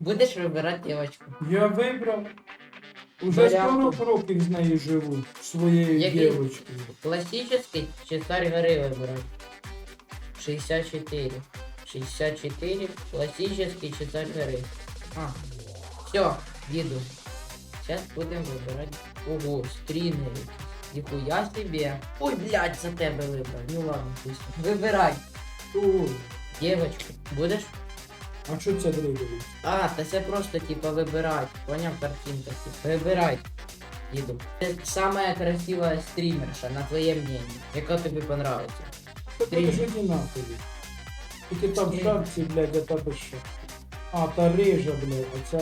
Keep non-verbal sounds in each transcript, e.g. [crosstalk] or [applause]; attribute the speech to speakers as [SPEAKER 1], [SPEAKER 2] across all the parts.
[SPEAKER 1] Будеш вибирати дівчинку.
[SPEAKER 2] Я вибрав. Уже
[SPEAKER 1] Варіанту.
[SPEAKER 2] 40 років з нею живу, своєю
[SPEAKER 1] Який?
[SPEAKER 2] дівчиною.
[SPEAKER 1] Классический чи царь горы выбирать? 64. 64. Классический чи царь горы? А. Все, еду. Сейчас будем выбирать. Ого, стрімери. Ніхуя себе. Ой, блядь, за тебе вибрав. Ну ладно, пусть. Вибирай.
[SPEAKER 2] Ой,
[SPEAKER 1] Девочку, будеш?
[SPEAKER 2] А що це зробили?
[SPEAKER 1] А, та це просто типа вибирать. Поняв картинка? Типа, вибирай. Їду. Це самая красивая стрімерша, на твоє мнение. Яка тобі понравиться?
[SPEAKER 2] Та це ж одинакові. Тільки там в шапці, блядь, а тебе що? А, та рижа, блядь, а це...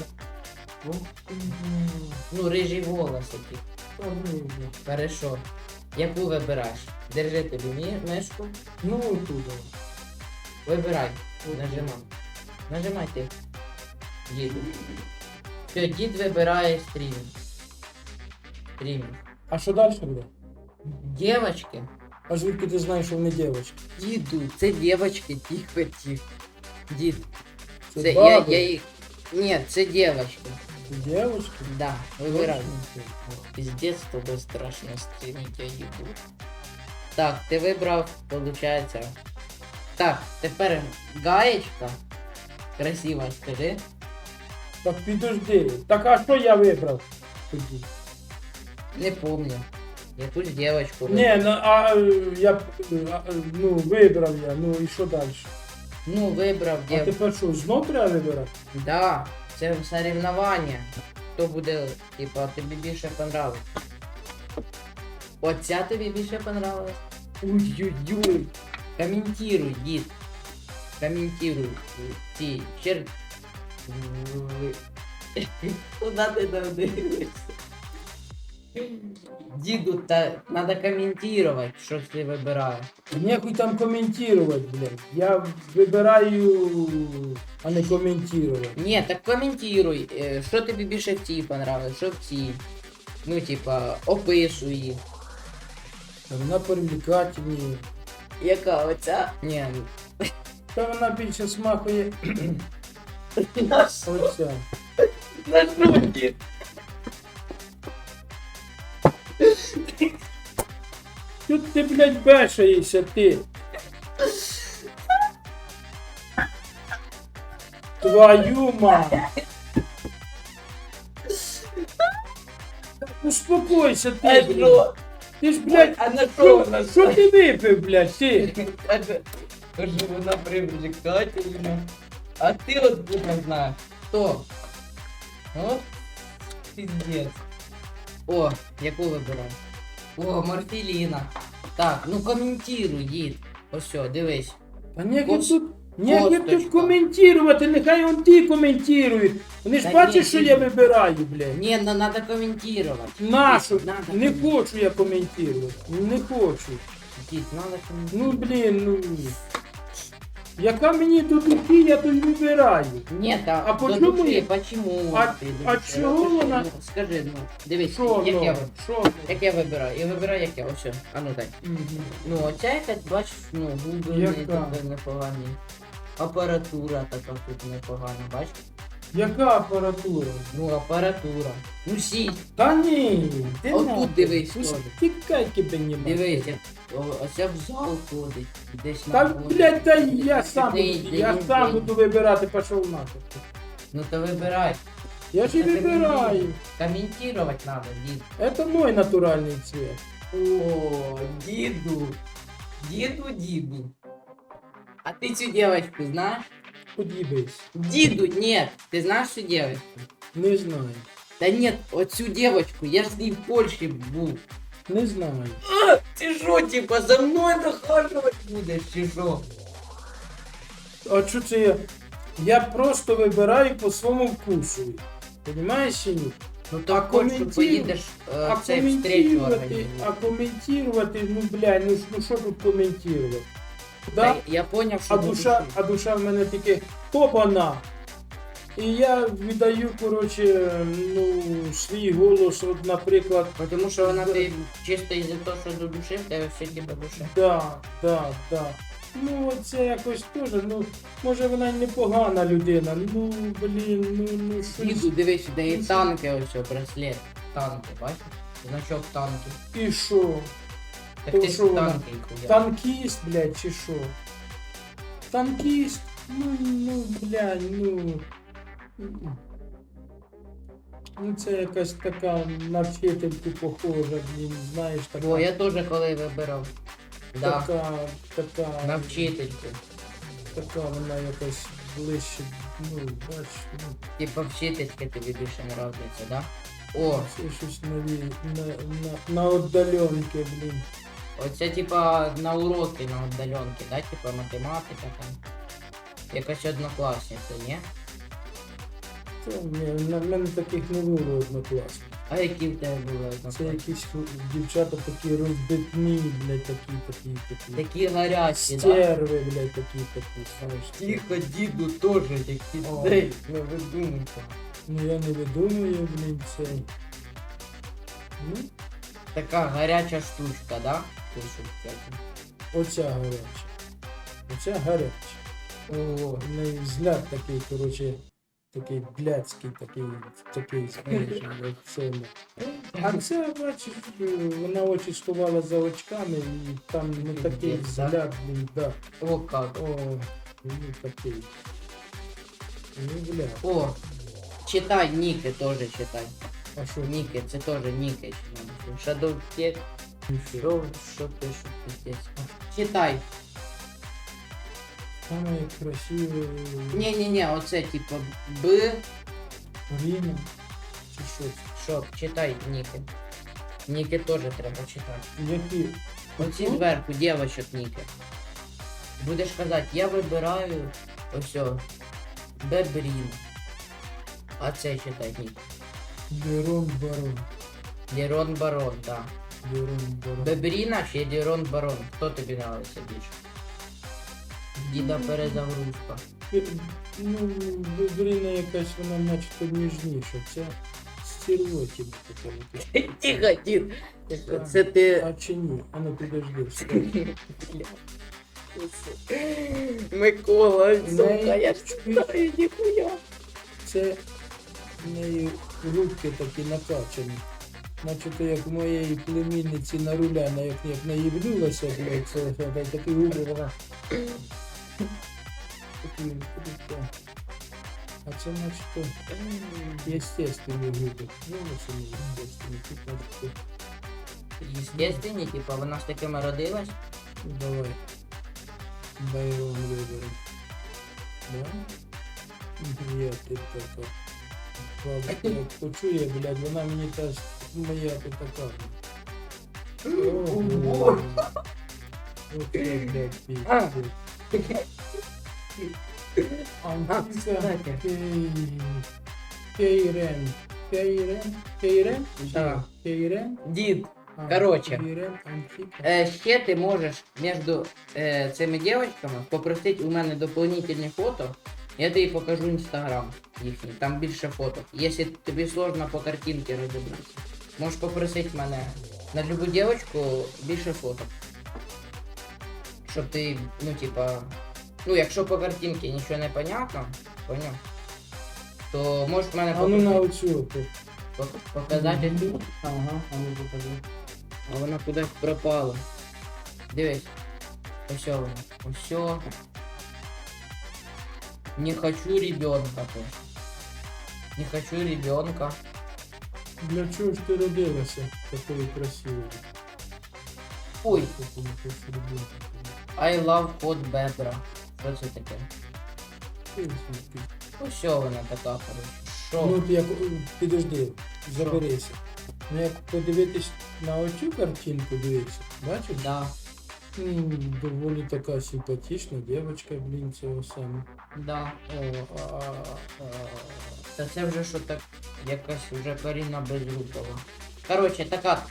[SPEAKER 1] Ну, рижі волоси ті.
[SPEAKER 2] та рижа.
[SPEAKER 1] Хорошо. Яку вибираєш? Держи тобі мі- мишку.
[SPEAKER 2] Ну, отуда.
[SPEAKER 1] Вибирай. Нажимай. Нажимай ти. Їду. Все, дід вибирає стрім. Стрім.
[SPEAKER 2] А що далі буде?
[SPEAKER 1] Дівочки.
[SPEAKER 2] А звідки ти знаєш, що вони дівчатки?
[SPEAKER 1] Діду, це дівочки, тихо, тихо. Дід.
[SPEAKER 2] Це
[SPEAKER 1] Це я,
[SPEAKER 2] баби?
[SPEAKER 1] я їх. Ні, це дівочки.
[SPEAKER 2] Дівчатки?
[SPEAKER 1] Да, вибирай.
[SPEAKER 2] Точно?
[SPEAKER 1] Пиздец, с тобой страшно стримить, я ебу. Так, ти вибрав, получается. Так, тепер гаєчка. Красиво, скажи.
[SPEAKER 2] Так підожди. Так а що я вибрав? Тоді?
[SPEAKER 1] Не помню. Якусь девочку.
[SPEAKER 2] Ні, ну а е, я е, а, ну, вибрав я, ну і що далі?
[SPEAKER 1] Ну, вибрав
[SPEAKER 2] А
[SPEAKER 1] девочку.
[SPEAKER 2] тепер що, знов треба вибирати?
[SPEAKER 1] Да, це соревновання. Хто буде, типа, тобі більше понравилось. Оця тобі більше понравилась? Ой-ой-ой. Комментируй, дід. Комментируй. Ті, чер... Куда ти там дивишся? Діду, та надо комментировать, що ти вибираєш.
[SPEAKER 2] Нехуй там коментувати, блядь. Я вибираю, а не коментувати.
[SPEAKER 1] Ні, так коментируй, е, що тобі більше в цій понравилось, що в цій. Ну, типа, описуй їх.
[SPEAKER 2] Вона привлекательніше.
[SPEAKER 1] Яка оця? Ні,
[SPEAKER 2] Та вона більше смакує
[SPEAKER 1] на
[SPEAKER 2] оця.
[SPEAKER 1] жуки.
[SPEAKER 2] Тут ти, блядь, бешаєшся ти. Твою мать. Успокойся ти, блядь. Ти ж, блядь,
[SPEAKER 1] А на що
[SPEAKER 2] що,
[SPEAKER 1] вона?
[SPEAKER 2] що ти випив, блядь, ти?
[SPEAKER 1] Каже, вона привлекательна. А ти от будь знаєш. Хто? От пиздец. О, яку вибирай? О, морфіліна. Так, ну коментируй, дід. Ось все, дивись.
[SPEAKER 2] А ніяк
[SPEAKER 1] Кос-
[SPEAKER 2] тут, ніяк тут
[SPEAKER 1] косточка.
[SPEAKER 2] коментувати, нехай он ті коментують. Вони ж
[SPEAKER 1] Та
[SPEAKER 2] бачать, що я вибираю, блядь.
[SPEAKER 1] Не, ну надо комментировать.
[SPEAKER 2] Нашу,
[SPEAKER 1] Надо
[SPEAKER 2] не
[SPEAKER 1] коментувати.
[SPEAKER 2] хочу я коментувати, не хочу.
[SPEAKER 1] Дід, надо комментировать.
[SPEAKER 2] Ну блін, ну. Яка мені до душі, я то й вибираю.
[SPEAKER 1] Нет, а,
[SPEAKER 2] А
[SPEAKER 1] до
[SPEAKER 2] почему
[SPEAKER 1] души,
[SPEAKER 2] ні?
[SPEAKER 1] почему?
[SPEAKER 2] А-
[SPEAKER 1] ти
[SPEAKER 2] а
[SPEAKER 1] душі?
[SPEAKER 2] чого вона-
[SPEAKER 1] ну, Скажи, ну, дивись,
[SPEAKER 2] Що
[SPEAKER 1] як я,
[SPEAKER 2] ну?
[SPEAKER 1] ви-
[SPEAKER 2] Що
[SPEAKER 1] як я вибираю? Я вибираю як я, ось. А ну дай.
[SPEAKER 2] Мгм.
[SPEAKER 1] Ну, оця якась, бачиш, ну, губи не
[SPEAKER 2] Яка?
[SPEAKER 1] такі непогані. Апаратура така тут непогана, бачиш?
[SPEAKER 2] Яка апаратура?
[SPEAKER 1] Ну, апаратура. Ну, сіть.
[SPEAKER 2] Та ні, ти
[SPEAKER 1] Отут
[SPEAKER 2] нахуй.
[SPEAKER 1] дивись,
[SPEAKER 2] Пусть
[SPEAKER 1] теж.
[SPEAKER 2] Тікай тебе нема.
[SPEAKER 1] Дивись, як- о- оця в зал ходить. Десь на
[SPEAKER 2] Та,
[SPEAKER 1] вулиці.
[SPEAKER 2] блядь, та я сам,
[SPEAKER 1] Ти-
[SPEAKER 2] буду,
[SPEAKER 1] ти-
[SPEAKER 2] я
[SPEAKER 1] ти-
[SPEAKER 2] сам
[SPEAKER 1] ти-
[SPEAKER 2] буду вибирати, пішов нахуй.
[SPEAKER 1] Ну, то вибирай.
[SPEAKER 2] Я ж і
[SPEAKER 1] Та
[SPEAKER 2] вибираю.
[SPEAKER 1] Комментировать надо, дід.
[SPEAKER 2] Это мой натуральний цвет.
[SPEAKER 1] О, діду. Діду, діду. А ти цю девочку знаєш?
[SPEAKER 2] Подібись.
[SPEAKER 1] Діду, нет. Ти знаєш цю девочку?
[SPEAKER 2] Не знаю.
[SPEAKER 1] Та нет, оцю девочку, я ж з ній в Польщі був.
[SPEAKER 2] Не знаю.
[SPEAKER 1] А, ти що, типа, за мною дохажувати будеш, чи що?
[SPEAKER 2] А що це я? Я просто вибираю по своєму вкусу. Понимаєш чи ні?
[SPEAKER 1] Ну то
[SPEAKER 2] А
[SPEAKER 1] хоч, що
[SPEAKER 2] коментиру-
[SPEAKER 1] поїдеш е,
[SPEAKER 2] А
[SPEAKER 1] цей встречу
[SPEAKER 2] коментувати, а коментувати, ну блядь, ну, ж- ну що тут коментувати? Да?
[SPEAKER 1] Я поняв, що
[SPEAKER 2] А душа, а душа в мене тільки хопана. І я віддаю, коротше, ну, свій голос, от, наприклад,
[SPEAKER 1] Тому що вона ти чисто із-за того, що до душі, в тебе все типа душа.
[SPEAKER 2] да, да, да. Ну, це якось теж, ну, може вона й непогана людина. Ну, блін, ну, ну щось.
[SPEAKER 1] дивись, де і танки ось, браслет. Танки, бачиш? Значок танки.
[SPEAKER 2] І що?
[SPEAKER 1] Так ти ж уяв.
[SPEAKER 2] Танкіст, блядь, чи що? Танкіст? Ну, ну, блядь, ну. Ну, це якась така на вчительку похожа, блін, знаєш, така.
[SPEAKER 1] О, я теж коли вибирав. Да,
[SPEAKER 2] Така, така.
[SPEAKER 1] на вчительку.
[SPEAKER 2] Така вона якась ближче, ну, бач, ну,
[SPEAKER 1] Типа вчительки тобі більше нравиться, да? О,
[SPEAKER 2] це щось нові, на, на, на отдаленки, блін.
[SPEAKER 1] Оце типа на уроки на удаленки, да? Типа математика там. Якась однокласниця, ні?
[SPEAKER 2] Це, ні, на мене таких не було однокласно.
[SPEAKER 1] А які в тебе були
[SPEAKER 2] Це
[SPEAKER 1] однокласники?
[SPEAKER 2] якісь дівчата такі розбитні, блядь, такі, такі, такі.
[SPEAKER 1] Такі гарячі, да?
[SPEAKER 2] Стерви, блядь, такі, такі, знаєш.
[SPEAKER 1] Тихо, діду теж такі
[SPEAKER 2] О.
[SPEAKER 1] цей, не видумуйте.
[SPEAKER 2] Ну я не видумую, блін, цей. Ну,
[SPEAKER 1] Така гаряча штучка, да? Всякі.
[SPEAKER 2] оця гаряча. Оця гаряча.
[SPEAKER 1] О,
[SPEAKER 2] неї взгляд такий, короче, такий блядський, такий, такий, [laughs] як в. А це, бачиш, вона очі сховала за очками, і там не такий взгляд, блін, да.
[SPEAKER 1] о как.
[SPEAKER 2] О, ну такий. Ну, бля.
[SPEAKER 1] О, читай Ніки теж читай.
[SPEAKER 2] А що?
[SPEAKER 1] Ніки, це теж Ніки. Shadow Tech. Що, що пишуть пиздець. Читай.
[SPEAKER 2] Саме красиве
[SPEAKER 1] Ні-ні-ні, оце типа Б.
[SPEAKER 2] Чи що?
[SPEAKER 1] Що, читай Ніки. Ніки теж треба читати.
[SPEAKER 2] Які?
[SPEAKER 1] Оці зверху, дівочок Ніки. Будеш казати, я вибираю ось Бебрін. А це читай Ніки.
[SPEAKER 2] Дерон Барон.
[SPEAKER 1] Дірон Барон, так.
[SPEAKER 2] Дерон Барон.
[SPEAKER 1] Бебріна чи Дірон Барон? Хто тобі нравиться більше? Діда перезагрузка.
[SPEAKER 2] Е, Ну, Бріна якась вона начебто ніжніша. Це стервотіп така. якась.
[SPEAKER 1] Тихо, дід. Це ти.
[SPEAKER 2] А чи ні? А ну підожди.
[SPEAKER 1] Микола,
[SPEAKER 2] сука, я
[SPEAKER 1] ж читаю, ніхуя.
[SPEAKER 2] Це в неї руки такі накачані. Начебто як моєї племінниці на руля, на як, як наїбнулася, блядь, це такі губи вона. А це начебто естественні губи. Ну, це не естественні, тут начебто.
[SPEAKER 1] Естественні, типа, вона з такими родилась.
[SPEAKER 2] Давай. Байрон виберем. Да? Я ти така. Бабка [laughs] почує, блядь, вона мені теж моя ти така.
[SPEAKER 1] Ого.
[SPEAKER 2] Оце, блядь. Кей... Кейрен. Кейрен? Кейрен?
[SPEAKER 1] Дід, Короче. Е, ще ти можеш між е, цими дівчатками попросити у мене дополнительні фото. Я тобі покажу інстаграм їхній, там більше фото. Якщо тобі сложно по картинці розібратися, можеш попросити мене на любу дівчинку більше фото. Щоб ти, ну типа. Ну, якщо по картинці нічого не понятно, поняв? То можеш мене
[SPEAKER 2] А ну на
[SPEAKER 1] попросити
[SPEAKER 2] оцю. ти.
[SPEAKER 1] пок- показати.
[SPEAKER 2] Ага, а ну покажи.
[SPEAKER 1] А вона кудись пропала. Дивись. Ось вона. Ось. Не хочу ребенка. Не хочу ребенка.
[SPEAKER 2] Для чого ж ти родилася такою красивою?
[SPEAKER 1] Ой,
[SPEAKER 2] Що ти?
[SPEAKER 1] I love hot bebra. Що це таке?
[SPEAKER 2] Ти звідки?
[SPEAKER 1] Ось вона така.
[SPEAKER 2] Ну
[SPEAKER 1] Що?
[SPEAKER 2] от як підожди, заберися. Ну як подивитись на оцю картинку, дивися, бачиш?
[SPEAKER 1] Да,
[SPEAKER 2] М, доволі така симпатична дівчинка, блін, цього саме.
[SPEAKER 1] да.
[SPEAKER 2] О, а, а,
[SPEAKER 1] Та це вже що так якась вже Каріна Безрукова. Коротше, така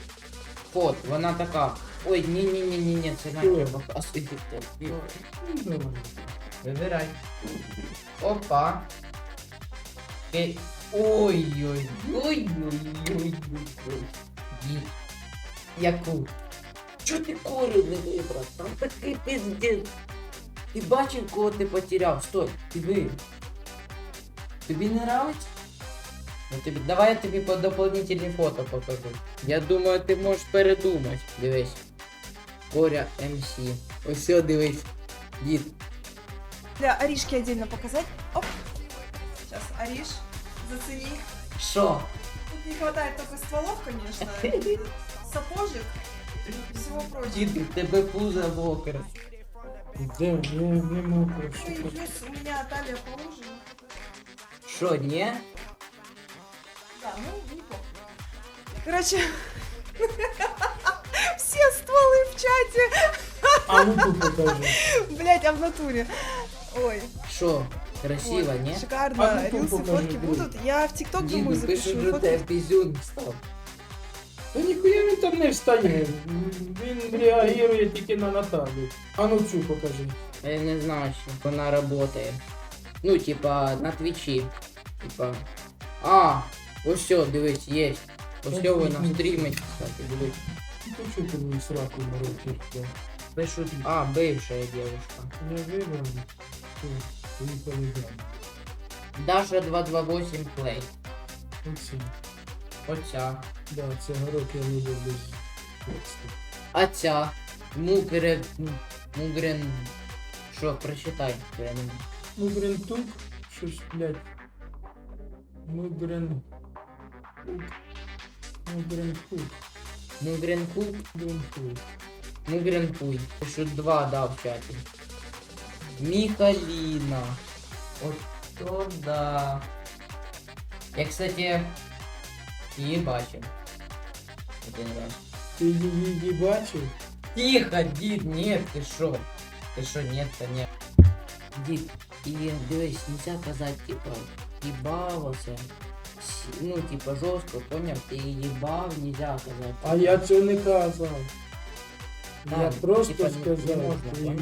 [SPEAKER 1] фот, вона така. Ой, ні ні ні ні ні це
[SPEAKER 2] Що?
[SPEAKER 1] наче показує.
[SPEAKER 2] ну.
[SPEAKER 1] Вибирай. Опа. Окей. Ой-ой. Ой-ой-ой. Дід. Яку? Чо ти корю не вибрав? Там такий пиздець. Ти бачив, кого ти потеряв? Стой, диви. Тобі не нравиться? Ну, тобі... Давай я тобі по дополнительні фото покажу. Я думаю, ти можеш передумати. Дивись. Коря МС. Ось все, дивись. Дід.
[SPEAKER 3] Для Аришки отдельно показать. Оп. Сейчас, Ариш, зацени.
[SPEAKER 1] Що?
[SPEAKER 3] Тут не хватает только стволов, конечно. [laughs] Сапожек. Всего прочего.
[SPEAKER 1] Дід, в тебе пузо мокре.
[SPEAKER 2] Де? Я не можу.
[SPEAKER 3] Ну и
[SPEAKER 2] що
[SPEAKER 3] плюс у меня талия положена.
[SPEAKER 1] Що, ні?
[SPEAKER 3] Да, ну, неплохо. Короче, [laughs] все стволы в чате.
[SPEAKER 2] А ну тут покажи.
[SPEAKER 3] Блять, а в натуре. Ой.
[SPEAKER 1] Що? Красиво,
[SPEAKER 3] ой,
[SPEAKER 1] ні?
[SPEAKER 3] Шикарно.
[SPEAKER 2] А ну,
[SPEAKER 3] Рилсы,
[SPEAKER 2] покажи,
[SPEAKER 3] фотки
[SPEAKER 2] блин.
[SPEAKER 3] будут. Я в ТикТок, думаю,
[SPEAKER 1] Діду, пишуть,
[SPEAKER 3] запишу
[SPEAKER 1] що тебе
[SPEAKER 3] фотки.
[SPEAKER 1] пізюн став.
[SPEAKER 2] Та ніхуя він там не встає. Він реагує тільки на Наталю. А ну цю покажи.
[SPEAKER 1] Я не знаю, що вона работає. Ну, типа, на твічі. Типа. А, ось все, дивись, є. Ось все вона стрімить, кстати, дивись.
[SPEAKER 2] Ти чого ти мені сраку морочиш? да?
[SPEAKER 1] Пишуть, а, бившая девушка.
[SPEAKER 2] Я вибрав. Поїхали далі.
[SPEAKER 1] Даша 228 плей.
[SPEAKER 2] Оці.
[SPEAKER 1] Оця.
[SPEAKER 2] Да, це горок я не люблю без тексту.
[SPEAKER 1] А ця. Мугрен. Мугрен. Що, прочитай. Я не...
[SPEAKER 2] Ну, Грентук, щось, блядь. Ну, Грен... Ну, Гренкук.
[SPEAKER 1] Мугрен куб.
[SPEAKER 2] Гренкук.
[SPEAKER 1] Мугрен пуй. Пишуть два, да, в чаті. Михаліна. От то да. Я, кстати, її бачив. Один раз.
[SPEAKER 2] Ти її бачив?
[SPEAKER 1] Тихо, дід, ні, ти що? Ти що, ні, та ні. Дід, і дивись, нельзя казати, типа, їбалося. Ну, типа, жорстко, поняв, ти їбав, нельзя казати.
[SPEAKER 2] А я цього не казав.
[SPEAKER 1] Да,
[SPEAKER 2] я просто
[SPEAKER 1] типа,
[SPEAKER 2] сказав.
[SPEAKER 1] не можна,
[SPEAKER 2] ти-
[SPEAKER 1] поняв?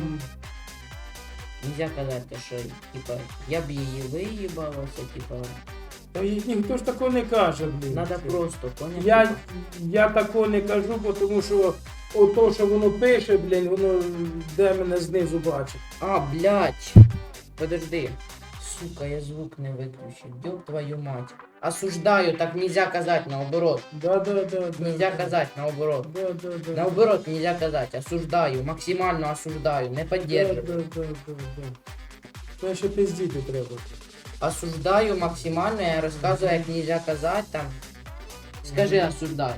[SPEAKER 1] Нельзя казати, що, типа, я б її виїбалося, типа,
[SPEAKER 2] Та ніхто ж такого не каже, блін.
[SPEAKER 1] надо просто, поняв?
[SPEAKER 2] Я,
[SPEAKER 1] Типа,
[SPEAKER 2] я такого не кажу, бо тому що ото, що воно пише, блін, воно де мене знизу бачить.
[SPEAKER 1] А, блядь. Подожди. Сука, я звук не выключил. Ёб твою мать. Осуждаю, так нельзя казать наоборот.
[SPEAKER 2] Да, да, да, да.
[SPEAKER 1] Нельзя
[SPEAKER 2] да.
[SPEAKER 1] казать наоборот.
[SPEAKER 2] Да, да, да.
[SPEAKER 1] Наоборот нельзя казать. Осуждаю, максимально осуждаю, не
[SPEAKER 2] Да,
[SPEAKER 1] поддерживаю.
[SPEAKER 2] да, да, да, да. Що пиздіти треба.
[SPEAKER 1] Осуждаю максимально, я розказую, як нельзя казать там. Скажи осуждаю.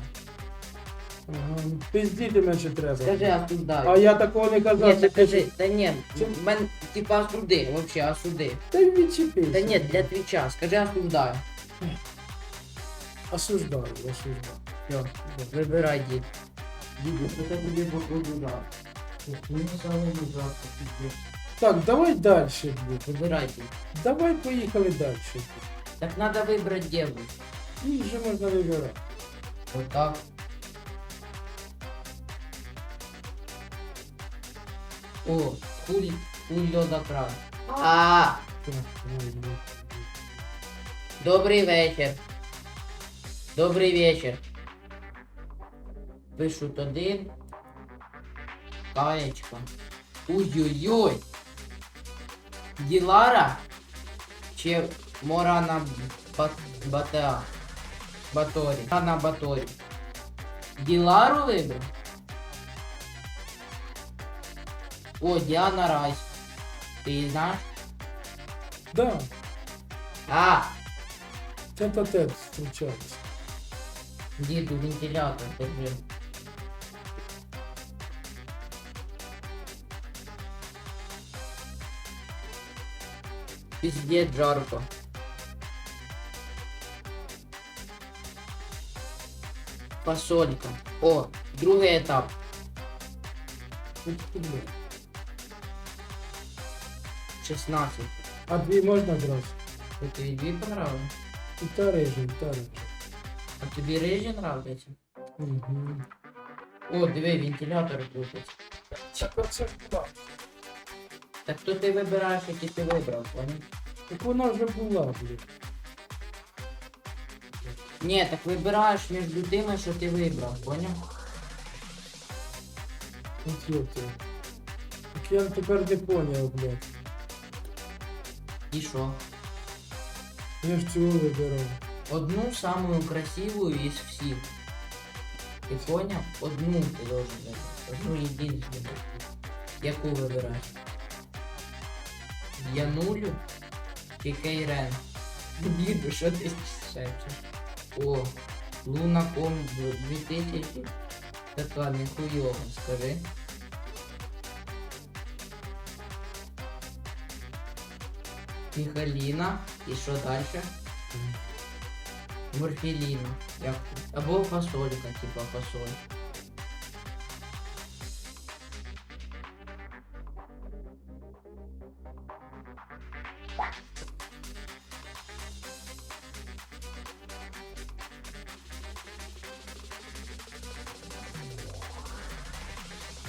[SPEAKER 2] Ага. Пиздіти менше треба.
[SPEAKER 1] Скажи осуждаю.
[SPEAKER 2] А я такого не казав.
[SPEAKER 1] Ні, так кажи,
[SPEAKER 2] кажи.
[SPEAKER 1] та ні,
[SPEAKER 2] Чим?
[SPEAKER 1] мен, типа осуди, вообще осуди.
[SPEAKER 2] Та й відчепися.
[SPEAKER 1] Та ні, для твіча, скажи осуждаю.
[SPEAKER 2] Осуждаю, осуждаю.
[SPEAKER 1] Все, вибирай дід. Діду, що це тобі походу дав? Саме.
[SPEAKER 2] Так, давай далі, блін.
[SPEAKER 1] Вибирай дід.
[SPEAKER 2] Давай поїхали далі.
[SPEAKER 1] Так надо выбрать девушку.
[SPEAKER 2] Їх вже можна вибирати.
[SPEAKER 1] Вот так. О, хуль, хуль льода кран. А,
[SPEAKER 2] Так, ой, блін.
[SPEAKER 1] добрий вечір. Добрий вечір. Пишуть один. Каєчка. Ой-ой-ой. Ділара? Чи Морана Ба- Батеа? Баторі. Морана Баторі. Ділару вибрав? О, Діана Райс. Ти її знаєш?
[SPEAKER 2] Да,
[SPEAKER 1] А,
[SPEAKER 2] тет а тет зустрічалися.
[SPEAKER 1] діду вентилятор, держи. Пиздец жарко. Фасолька. О, другий етап.
[SPEAKER 2] Тут куди?
[SPEAKER 1] 16.
[SPEAKER 2] А дві можна брати?
[SPEAKER 1] Що тобі дві понравилось?
[SPEAKER 2] І та режим, і та режим.
[SPEAKER 1] А тобі рижі нравляться?
[SPEAKER 2] Угу.
[SPEAKER 1] О, диви, вентилятор крутить.
[SPEAKER 2] Так оце так.
[SPEAKER 1] Так то ти вибираєш, які ти вибрав, понял?
[SPEAKER 2] Так вона вже була, блін.
[SPEAKER 1] Ні, так вибираєш між тими, що ти вибрав, понял?
[SPEAKER 2] От йоти. я тепер не поняв, блядь.
[SPEAKER 1] І що?
[SPEAKER 2] Я ж цього вибирав.
[SPEAKER 1] Одну самую красивую из всех. Ты понял? Одну ты должен выбрать. Одну единственную. Яку вибираєш? Янулю чи Кейрен? Діду, що ти шепчеш? О, Лунаком 2000. Така нехуйова, скажи. Міхаліна. І що далі? Морфіліна. Як тут? Або фасолька, типа фасоль.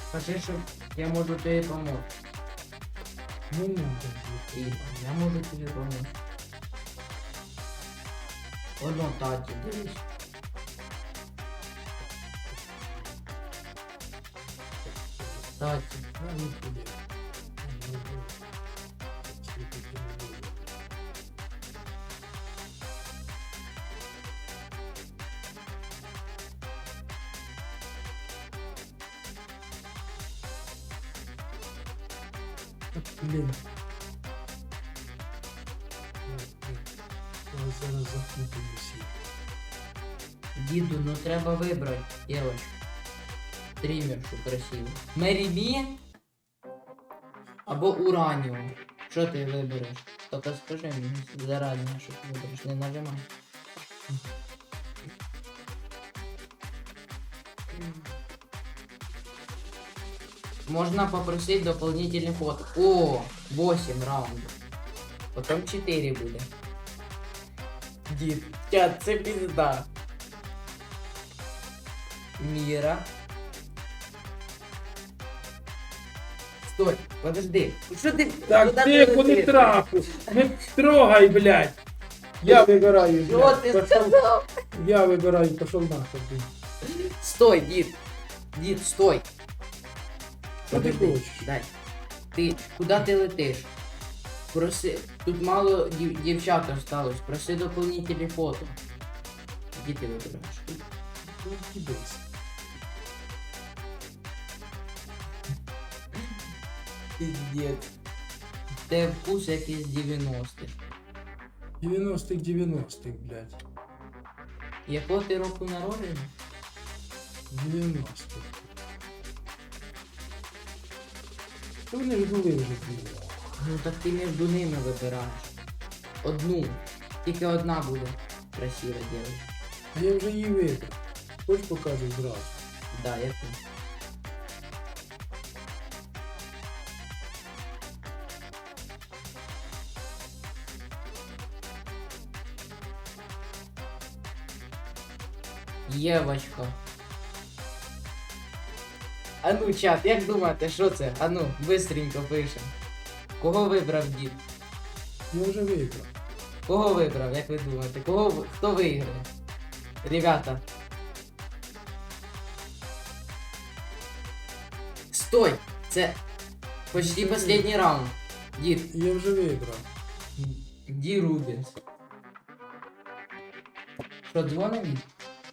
[SPEAKER 1] Скажи, що я можу тобі допомогти.
[SPEAKER 2] Не надо,
[SPEAKER 1] І я можу тобі допомогти. Воно таті, дивись. Таті.
[SPEAKER 2] блядь. А, не туди. Блін. Я зараз запутаюся.
[SPEAKER 1] Діду, ну треба вибрати, девочку. Стримершу красиву. Мері Бі або Ураніум. Що ти вибереш? Тільки скажи мені зарані, що ти вибереш, не нажимай. Можна попросити дополнительный фото. О, 8 раундів. Потім 4 буде. Дід, чат, це пізда. Мира. Стой, подожди. Что ты?
[SPEAKER 2] Так,
[SPEAKER 1] куда
[SPEAKER 2] не
[SPEAKER 1] летишь?
[SPEAKER 2] трапу. Не трогай, блядь. Я вибираю,
[SPEAKER 1] Что
[SPEAKER 2] блядь.
[SPEAKER 1] ты
[SPEAKER 2] Пошел-
[SPEAKER 1] сказал?
[SPEAKER 2] Я вибираю, пошел нахуй. блін.
[SPEAKER 1] Стой, Дид. Дид, стой.
[SPEAKER 2] Що ти хочеш?
[SPEAKER 1] Дай. Ти куди ти летиш? Проси. Тут мало дів- дівчат осталось. Проси дополнительні фото. Де ти вибираєш?
[SPEAKER 2] Ну.
[SPEAKER 1] Пиздец. Те вкус як із 90-х.
[SPEAKER 2] 90-х, 90-х, блядь.
[SPEAKER 1] Якого ти року народження?
[SPEAKER 2] 90-х. Та вони ж були вже блядь.
[SPEAKER 1] Ну так ти між ними вибираєш. Одну. Тільки одна буде красива дівчинка.
[SPEAKER 2] А я вже її вибрав. Хоч покажу зразу.
[SPEAKER 1] Да, яку. Євочка. А ну, чат, як думаєте, що це? А ну, бистренько пишем. Кого вибрав дід?
[SPEAKER 2] Я вже вибрав.
[SPEAKER 1] Кого вибрав, як ви думаєте? Кого ви- хто виграє? Ребята. Стой! Це почти последній раунд. Дід.
[SPEAKER 2] Я вже вибрав.
[SPEAKER 1] Ді Рубінс. Що, дзвонив?